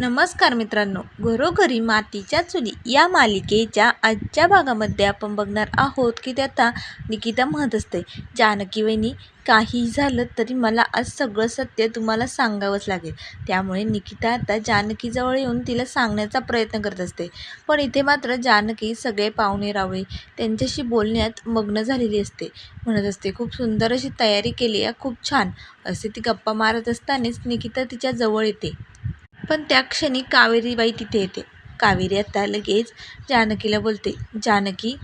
नमस्कार मित्रांनो घरोघरी मातीच्या चुली या मालिकेच्या आजच्या भागामध्ये आपण बघणार आहोत की त्याचा निकिता म्हणत असते जानकी वहिनी काही झालं तरी मला आज सगळं सत्य तुम्हाला सांगावंच लागेल. त्यामुळे निकिता आता जानकीजवळ येऊन तिला सांगण्याचा प्रयत्न करत असते. पण इथे मात्र जानकी सगळे पाहुणे रावळे त्यांच्याशी बोलण्यात मग्न झालेली असते. म्हणत असते खूप सुंदर अशी तयारी केली आहे खूप छान. असे ती गप्पा मारत असतानाच निकिता तिच्या जवळ येते. पण त्या क्षणी कावेरीबाई तिथे येते. कावेरी आता लगेच जानकीला बोलते जानकी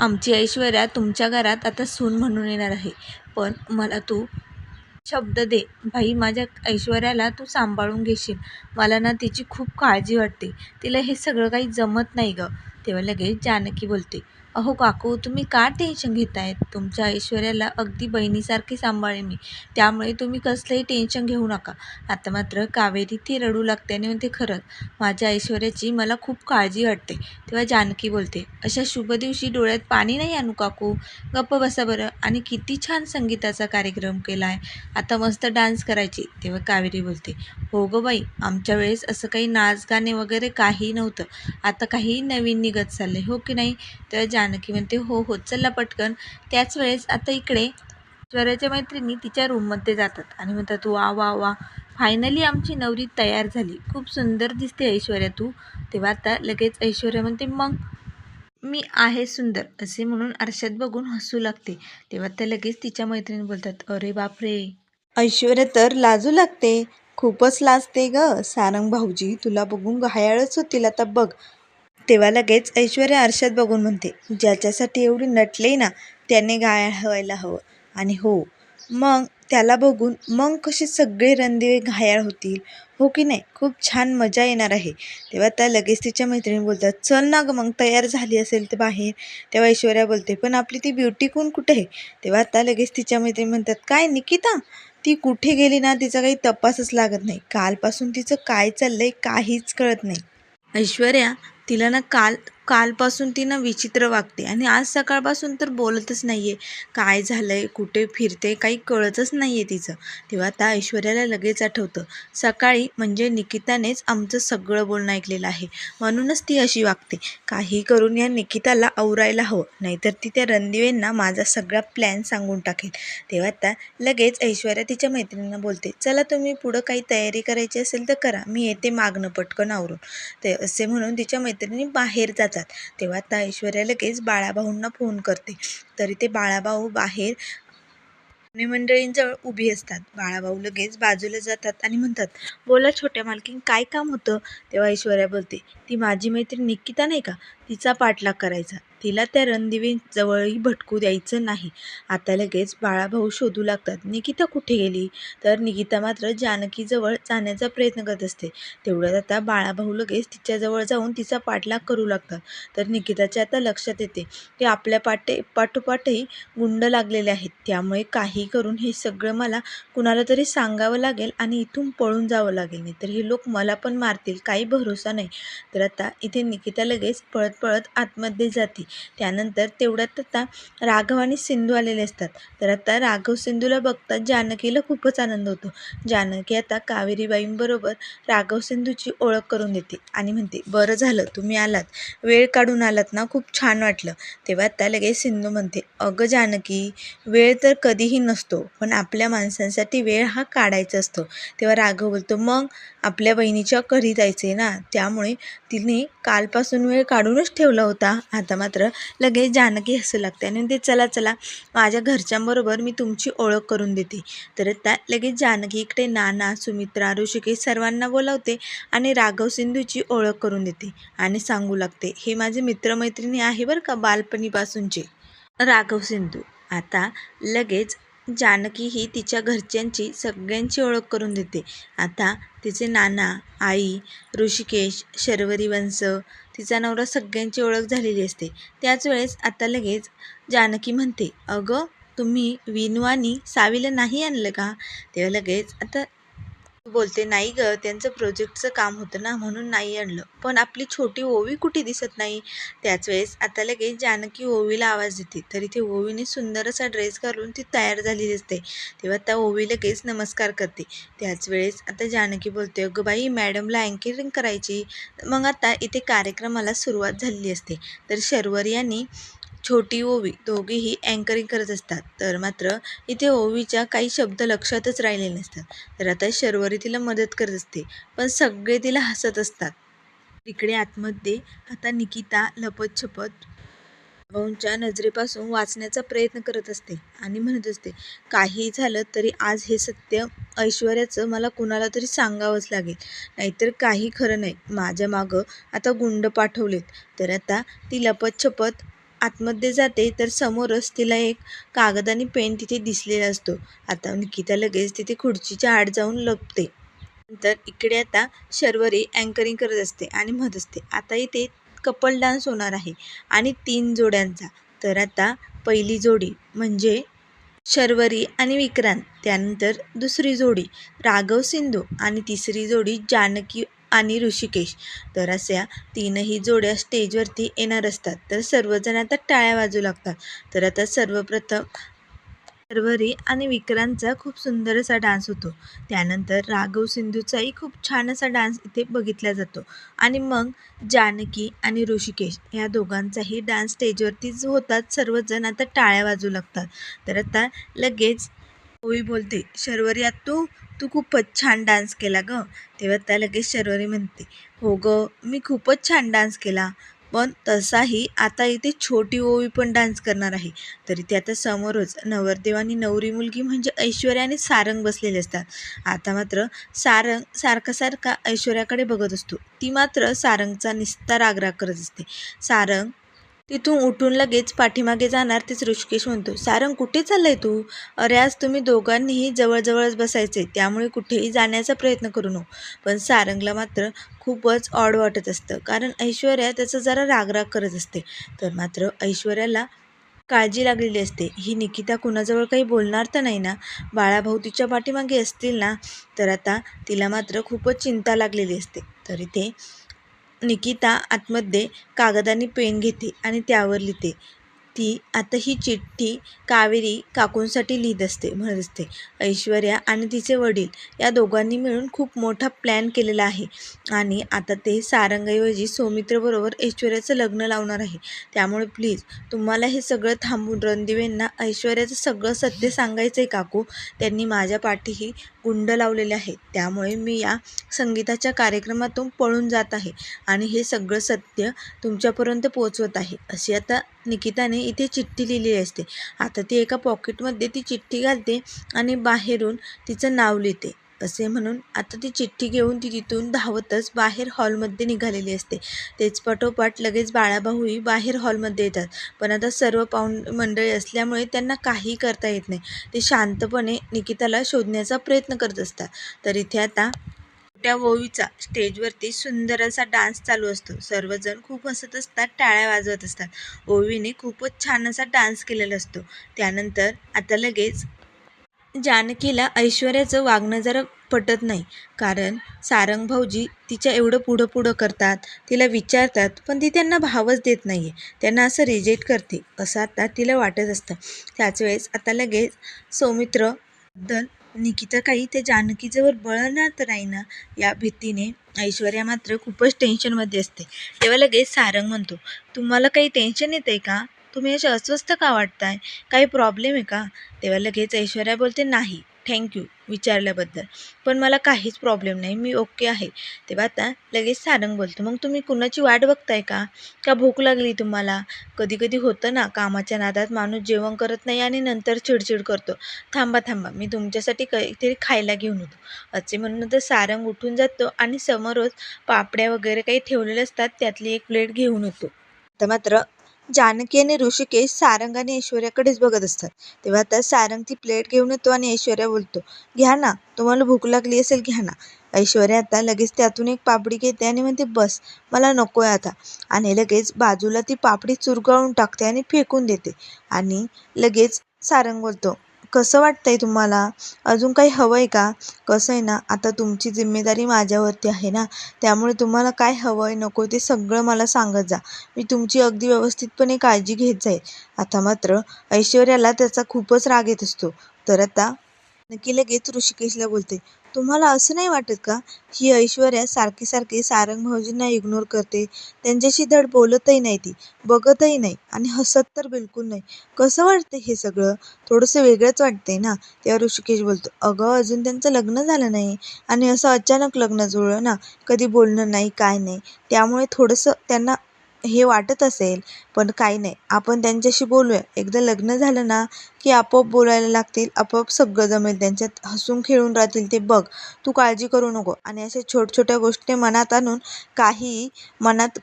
आमची ऐश्वर्या तुमच्या घरात आता सून म्हणून येणार आहे पण मला तू शब्द दे. भाई माझ्या ऐश्वर्याला तू सांभाळून घेशील. मला ना तिची खूप काळजी वाटते. तिला हे सगळं काही जमत नाही गं. तेव्हा लगेच जानकी बोलते अहो काकू तुम्ही का टेन्शन घेतायत? तुमच्या ऐश्वर्याला अगदी बहिणीसारखी सांभाळेन मी. त्यामुळे तुम्ही कसलंही टेन्शन घेऊ नका. आता मात्र कावेरी ती रडू लागते आणि म्हणते खरंच माझ्या ऐश्वर्याची मला खूप काळजी वाटते. तेव्हा जानकी बोलते अशा शुभ दिवशी डोळ्यात पाणी नाही आणू काकू? गप्प बसा बरं. आणि किती छान संगीताचा कार्यक्रम केला आहे आता मस्त डान्स करायची. तेव्हा कावेरी बोलते हो गं बाई आमच्या वेळेस असं काही नाच गाणे वगैरे काही नव्हतं. आता काही नवीन निघत चाललं आहे हो की नाही? तेव्हा जानकी म्हणते हो हो चला पटकन. त्याच वेळेस आता इकडे स्वराच्या मैत्रिणी तिच्या रूममध्ये जातात आणि म्हणतात वा वा वा फायनली आमची नवरी तयार झाली. खूप सुंदर दिसते ऐश्वर्या तू. तेव्हा आता लगेच ऐश्वर्या म्हणते मग मी आहे सुंदर असे म्हणून आरशात बघून हसू लागते. तेव्हा त्या लगेच तिच्या मैत्रिणी बोलतात अरे बापरे ऐश्वर्या तर लाजू लागते. खूपच लाजते ग. सारंग भाऊजी तुला बघून घायाळच होतील. आता बघ तेव्हा लगेच ऐश्वर्या आरशात बघून म्हणते ज्याच्यासाठी एवढी नटले ना त्याने घायाळ व्हायला हवं. आणि हो मग त्याला बघून मग कसे सगळे रणदिवे घायाळ होतील. हो की नाही? खूप छान मजा येणार आहे. तेव्हा त्या लगेच तिच्या मैत्रिणी बोलतात चल ना ग मग तयार झाली असेल तर बाहेर. तेव्हा ऐश्वर्या बोलते पण आपली ती ब्युटी कोण कुठे आहे? तेव्हा आता लगेच तिच्या मैत्रिणी म्हणतात काय निकिता? ती कुठे गेली ना तिचा काही तपासच लागत नाही. कालपासून तिचं काय चाललंय काहीच कळत नाही. ऐश्वर्या तिला ना काल कालपासून ती ना विचित्र वागते. आणि आज सकाळपासून तर बोलतच नाही आहे काय झालं आहे कुठे फिरते? काही कळतच नाही आहे तिचं. तेव्हा त्या ऐश्वर्याला लगेच आठवतं. सकाळी म्हणजे निकितानेच आमचं सगळं बोलणं ऐकलेलं आहे. म्हणूनच ती अशी वागते. काही करून या निकिताला आवरायला हवं. नाहीतर ती त्या रणदिवेंना माझा सगळा प्लॅन सांगून टाकेल. तेव्हा त्या लगेच ऐश्वर्या तिच्या मैत्रिणींना बोलते. चला तुम्ही पुढं काही तयारी करायची असेल तर करा. मी येते मागणं पटकन आवरून. ते असे म्हणून तिच्या मैत्रिणी बाहेर जातात. तेव्हा त्या ऐश्वर्या लगेच बाळाभाऊंना फोन करते. तरी ते बाळाभाऊ बाहेर मंडळींजवळ उभी असतात. बाळाभाऊ लगेच बाजूला जातात आणि म्हणतात बोला छोट्या मालकीन काय काम होतं? तेव्हा ऐश्वर्या बोलते ती माझी मैत्रीण निकिता नाही का? तिचा पाठलाग करायचा. तिला त्या रणदिवेजवळही भटकू द्यायचं नाही. आता लगेच बाळाभाऊ शोधू लागतात निकिता कुठे गेली? तर निकिता मात्र जानकीजवळ जाण्याचा प्रयत्न करत असते. तेवढ्यात आता बाळाभाऊ लगेच तिच्याजवळ जाऊन तिचा पाठलाग करू लागतात. तर निकिताच्या आता लक्षात येते की आपल्या पाटे पाठोपाठही गुंड लागलेले आहेत. त्यामुळे काही करून हे सगळं मला कुणाला तरी सांगावं लागेल आणि इथून पळून जावं लागेल. नाही तर हे लोक मला पण मारतील काही भरोसा नाही. तर आता इथे निकिता लगेच पळत पळत आतमध्ये जाते. त्यानंतर तेवढ्यात आता राघव आणि सिंधू आलेले असतात. तर आता राघव सिंधूला बघतात जानकीला खूपच आनंद होतो. जानकी आता कावेरीबाईंबरोबर राघव सिंधूची ओळख करून देते आणि म्हणते बरं झालं तुम्ही आलात. वेळ काढून आलात ना खूप छान वाटलं. तेव्हा आता लगेच सिंधू म्हणते अगं जानकी वेळ तर कधीही नसतो पण आपल्या माणसांसाठी वेळ हा काढायचा असतो. तेव्हा राघव बोलतो मग आपल्या बहिणीच्या घरी जायचे ना त्यामुळे तिने कालपासून वेळ काढूनच ठेवला होता. आता मात्र लगेच जानकी हसू लागते आणि म्हणते चला चला माझ्या घरच्यांबरोबर मी तुमची ओळख करून देते. तर त्या लगेच जानकी इकडे नाना सुमित्रा ऋषिकेश सर्वांना बोलावते आणि राघव सिंधूची ओळख करून देते आणि सांगू लागते हे माझे मित्रमैत्रिणी आहे बरं का बालपणीपासूनचे. राघव सिंधू आता लगेच जानकी ही तिच्या घरच्यांची सगळ्यांची ओळख करून देते. आता तिचे नाना आई ऋषिकेश शर्वरी वंश तिचा नवरा सगळ्यांची ओळख झालेली असते. त्याच वेळेस आता लगेच जानकी म्हणते अगं तुम्ही विनू आणि सावीला नाही आणलं का? तेव्हा लगेच आता बोलते नाही ग त्यांचं प्रोजेक्टचं काम होतं ना म्हणून नाही आणलं. पण आपली छोटी ओवी कुठे दिसत नाही? त्याच वेळेस आता लगेच जानकी ओवीला आवाज देते. तरी ते ओवीने सुंदर असा ड्रेस घालून ती तयार झालेली असते तेव्हा त्या ओवी लगेच नमस्कार करते. त्याच वेळेस आता जानकी बोलते अगं बाई मॅडमला अँकरिंग करायची. मग आता इथे कार्यक्रमाला सुरुवात झालेली असते. तर शर्वर यांनी छोटी ओवी दोघेही अँकरिंग करत असतात. तर मात्र इथे ओवीच्या काही शब्द लक्षातच राहिलेले नसतात. तर आता शर्वरी तिला मदत करत असते पण सगळे तिला हसत असतात. तिकडे आतमध्ये आता निकिता लपत छपत भाऊंच्या नजरेपासून वाचण्याचा प्रयत्न करत असते आणि म्हणत असते काही झालं तरी आज हे सत्य ऐश्वर्याचं मला कुणाला तरी सांगावंच लागेल. नाहीतर काही खरं नाही. माझ्या मागं आता गुंड पाठवलेत. तर आता ती लपत छपत आतमध्ये जाते तर समोरच तिला एक कागद आणि पेन तिथे दिसलेला असतो. आता निकिता लगेच तिथे खुर्चीच्या आड जाऊन लपते. नंतर इकडे आता शर्वरी अँकरिंग करत असते आणि म्हणत असते आता इथे कपल डान्स होणार आहे आणि तीन जोड्यांचा. तर आता पहिली जोडी म्हणजे शर्वरी आणि विक्रांत त्यानंतर दुसरी जोडी राघव सिंधू आणि तिसरी जोडी जानकी आणि ऋषिकेश. तर अशा तीनही जोड्या स्टेजवरती येणार असतात. तर सर्वजण आता टाळ्या वाजू लागतात. तर आता सर्वप्रथम सर्वरी आणि विक्रांतचा खूप सुंदर असा डान्स होतो. त्यानंतर राघव सिंधूचाही खूप छान असा डान्स इथे बघितला जातो. आणि मग जानकी आणि ऋषिकेश या दोघांचाही डान्स स्टेजवरतीच होतात. सर्वजण आता टाळ्या वाजू लागतात. तर आता लगेच होई बोलते शर्वरी आत तू तू खूपच छान डान्स केला गं. तेव्हा त्या लगेच शर्वरी म्हणते हो गं मी खूपच छान डान्स केला. पण तसाही आता इथे छोटी ओवी पण डान्स करणार आहे. तरी ते आता समोरच नवरदेव आणि नवरी मुलगी म्हणजे ऐश्वर्या आणि सारंग बसलेले असतात. आता मात्र सारंग सारखा सारखा ऐश्वर्याकडे बघत असतो. ती मात्र सारंगचा निस्ता रागराग करत असते. सारंग तिथून उठून लगेच पाठीमागे जाणार तेच ऋषिकेश म्हणतो सारंग कुठे चाललंय तू? अरे आज तुम्ही दोघांनीही जवळजवळच बसायचे त्यामुळे कुठेही जाण्याचा प्रयत्न करू नको. पण सारंगला मात्र खूपच ऑड वाटत असतं कारण ऐश्वर्या त्याचा जरा रागराग करत असते. तर मात्र ऐश्वर्याला काळजी लागलेली असते. ही निकिता कुणाजवळ काही बोलणार तर नाही ना? बाळाभाऊ तिच्या पाठीमागे असतील ना? तर आता तिला मात्र खूपच चिंता लागलेली असते. तर इथे निकिता आतमध्ये कागद आणि पेन घेते आणि त्यावर लिहिते. ती आता ही चिठ्ठी कावेरी काकूंसाठी लिहित असते म्हणत असते. ऐश्वर्या आणि तिचे वडील या दोघांनी मिळून खूप मोठा प्लॅन केलेला आहे. आणि आता ते सारंगऐवजी सौमित्रबरोबर ऐश्वर्याचं लग्न लावणार आहे. त्यामुळे प्लीज तुम्हाला हे सगळं थांबून रणदिवेंना ऐश्वर्याचं सगळं सत्य सांगायचं आहे काकू. त्यांनी माझ्या पाठीही गुंड लावलेले आहे त्यामुळे मी या संगीताच्या कार्यक्रमातून पळून जात आहे आणि हे सगळं सत्य तुमच्यापर्यंत पोचवत आहे. अशी आता निकिताने इथे चिठ्ठी लिहिलेली असते. आता ती एका पॉकेटमध्ये ती चिठ्ठी घालते आणि बाहेरून तिचं नाव लिहिते. असे म्हणून आता ती चिठ्ठी घेऊन ती तिथून धावतच बाहेर हॉलमध्ये निघालेली असते. तेच पाठोपाठ लगेच बाळाभाऊही बाहेर हॉलमध्ये येतात. पण आता सर्व पाहुण मंडळी असल्यामुळे त्यांना काही करता येत नाही. ते शांतपणे निकिताला शोधण्याचा प्रयत्न करत असतात. तर इथे आता त्या ओवीचा स्टेजवरती सुंदर असा डान्स चालू असतो. सर्वजण खूप हसत असतात टाळ्या वाजवत असतात. ओवीने खूपच छान असा डान्स केलेला असतो. त्यानंतर आता लगेच जानकीला ऐश्वर्याचं वागणं जरा पटत नाही. कारण सारंग भाऊजी तिच्या एवढं पुढं पुढं करतात तिला विचारतात पण ती त्यांना भावच देत नाही आहे त्यांना असं रिजेक्ट करते असं आता तिला वाटत असतं. त्याच वेळेस आता लगेच सौमित्रबद्दल निकिता काही ते जानकीजवळ बळणार तर नाही ना या भीतीने ऐश्वर्या मात्र खूपच टेन्शनमध्ये असते. तेव्हा लगेच सारंग म्हणतो तुम्हाला काही टेन्शन येतं आहे का? तुम्ही असे अस्वस्थ का वाटताय? काही प्रॉब्लेम आहे का? तेव्हा लगेच ऐश्वर्या बोलते नाही थँक्यू विचारल्याबद्दल. पण मला काहीच प्रॉब्लेम नाही. मी ओके आहे. तेव्हा आता लगेच सारंग बोलतो मग तुम्ही कुणाची वाट बघताय का? का भूक लागली तुम्हाला? कधी कधी होतं ना कामाच्या नादात माणूस जेवण करत नाही आणि नंतर चिडचिड करतो. थांबा थांबा मी तुमच्यासाठी काहीतरी खायला घेऊन येतो. असे म्हणून तर सारंग उठून जातो आणि समोरच पापड्या वगैरे काही ठेवलेले असतात त्यातली एक प्लेट घेऊन येतो. तर मात्र जानकी आणि ऋषिकेश सारंग आणि ऐश्वर्याकडेच बघत असतात. तेव्हा आता सारंग ती प्लेट घेऊन येतो आणि ऐश्वर्या बोलतो घ्या ना तुम्हाला भूक लागली असेल घ्या ना. ऐश्वर्या आता लगेच त्यातून एक पापडी घेते आणि म्हणते बस मला नको आहे आता. आणि लगेच बाजूला ती पापडी चुरगळून टाकते आणि फेकून देते. आणि लगेच सारंग बोलतो कसं वाटतंय तुम्हाला? अजून काही हवं आहे का? कसं आहे ना आता तुमची जिम्मेदारी माझ्यावरती आहे ना त्यामुळे तुम्हाला काय हवं आहे नको ते सगळं मला सांगत जा. मी तुमची अगदी व्यवस्थितपणे काळजी घेत जाईल. आता मात्र ऐश्वर्याला त्याचा खूपच राग येत असतो. तर आता नक्की लगेच ऋषिकेशला बोलते. तुम्हाला असं नाही वाटत का? ही ऐश्वर्या सारखी सारखी सारंग भाऊजींना इग्नोर करते. त्यांच्याशी धड बोलतही नाही ती बघतही नाही आणि हसत तर बिलकुल नाही. कसं वाटतं हे सगळं? थोडंसं वेगळंच वाटतंय ना? तेव्हा ऋषिकेश बोलतो अगं अजून त्यांचं लग्न झालं नाही आणि असं अचानक लग्न जुळलं ना कधी बोलणं नाही काय नाही. त्यामुळे थोडंसं त्यांना हे वाटत असेल पण काही नाही. आपण त्यांच्याशी बोलूया. एकदा लग्न झालं ना की आपोआप बोलायला लागतील आपोआप सगळं जमेल. त्यांच्यात हसून खेळून राहतील ते बघ. तू काळजी करू नको. आणि अशा छोट्या छोट्या गोष्टी मनात आणून काही मनात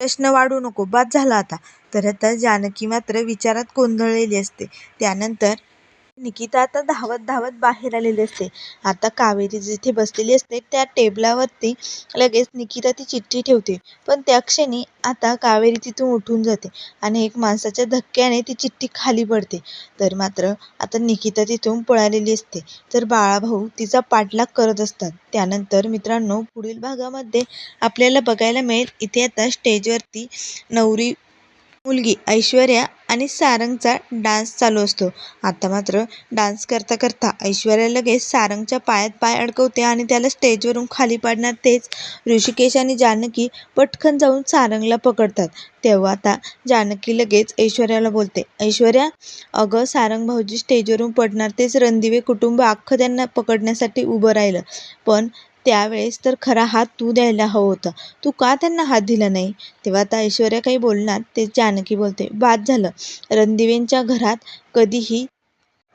प्रश्न वाढू नको. बाद झाला आता. तर आता जानकी मात्र विचारात गोंधळलेली असते. त्यानंतर निकिता आता धावत धावत बाहेर आलेली असते. आता कावेरी जिथे बसलेली असते त्या टेबलावरती लगेच निकिता ती चिठ्ठी ठेवते. पण त्या क्षणी आता कावेरी तिथून उठून जाते आणि एक माणसाच्या धक्क्याने ती चिठ्ठी खाली पडते. तर मात्र आता निकिता तिथून पळालेली असते. तर बाळाभाऊ तिचा पाठलाग करत असतात. त्यानंतर मित्रांनो पुढील भागामध्ये आपल्याला बघायला मिळेल. इथे आता स्टेजवरती नवरी मुलगी ऐश्वर्या आणि सारंगचा डान्स चालू असतो. आता मात्र डान्स करता करता ऐश्वर्या लगेच सारंगच्या पायात पाय अडकवते आणि त्याला स्टेजवरून खाली पाडणार तेच ऋषिकेश आणि जानकी पटकन जाऊन सारंगला पकडतात. तेव्हा आता जानकी लगेच ऐश्वर्याला बोलते ऐश्वर्या अगं सारंग भाऊजी स्टेजवरून पडणार तेच रणदिवे कुटुंब अख्खं त्यांना पकडण्यासाठी उभं राहिलं. पण त्यावेळेस तर खरा हात तू द्यायला हवं होता. तू का त्यांना हात दिला नाही? तेव्हा आता ऐश्वर्या काही बोलणार ते जानकी बोलते. बाद झालं. रणदिवेंच्या घरात कधीही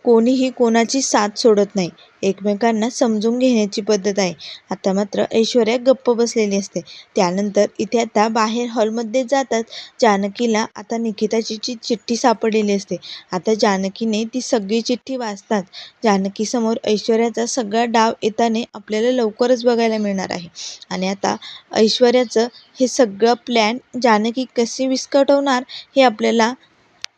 कोणीही कोणाची साथ सोडत नाही. एकमेकांना समजून घेण्याची पद्धत आहे. आता मात्र ऐश्वर्या गप्प बसलेली असते. त्यानंतर इथे आता बाहेर हॉलमध्ये जातात. जानकीला आता निकिताची जी चिठ्ठी सापडलेली असते. आता जानकीने ती सगळी चिठ्ठी वाचतात. जानकीसमोर ऐश्वर्याचा सगळा डाव येताना आपल्याला लवकरच बघायला मिळणार आहे. आणि आता ऐश्वर्याचं हे सगळं प्लॅन जानकी कसे विस्कटवणार हे आपल्याला